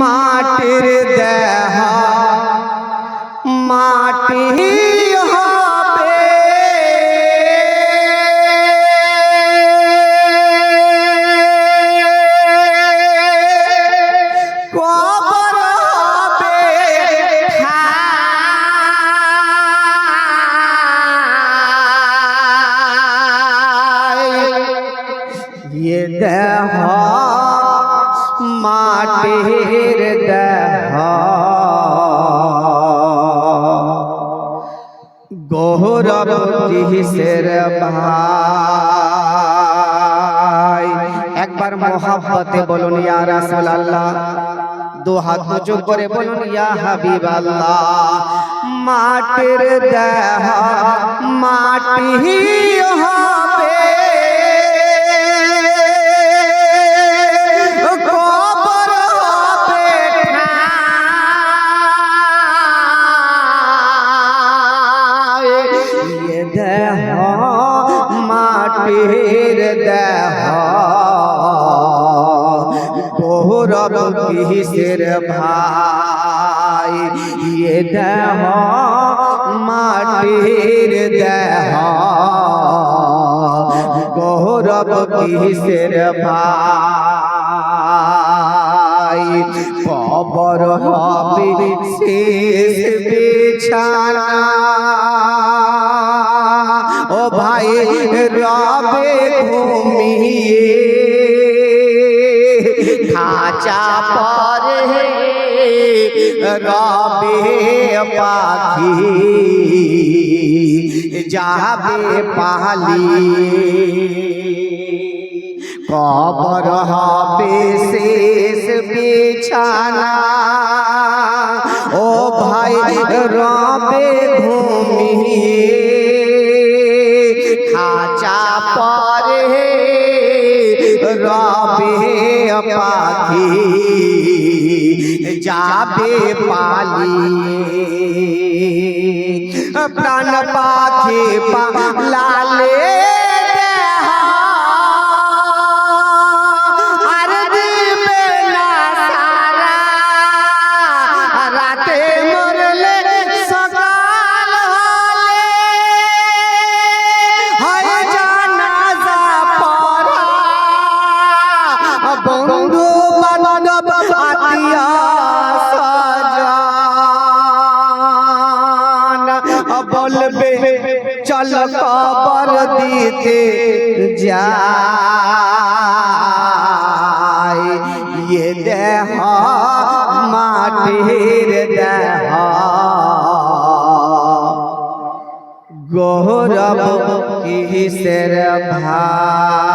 মাটির দেহ মাটি হবে। কবর হবে ये দেহ মাটির গৌরব কিসের ভাই। একবার মোহাব্বতে বলুন, ইয়া রাসূলুল্লাহ। দু হাত উঁচু করে বলুন, ইয়া হাবিবাল্লাহ। মাটির দেহ মাটি হবে। দেহ মাটির দেহ। গৌরব কিসের ভাই? ये দেহ মাটির দেহ। গৌরব কিসের ভাই? কবর হবে শেষ বিছানা। ও ভাই রবে ঘুমিয়ে খাঁচা পরে রবে পাখি যাবে পালিয়ে কবর হবে শেষ বিছানা ও খাঁচা পরে রবে পাখি যাবে পালি। প্রাণ পাখি পালালে আত্মীয় স্বজন বলবে চল কবর দিতে যাই ये দেহ মাটির দেহ গৌরব কিসের ভাই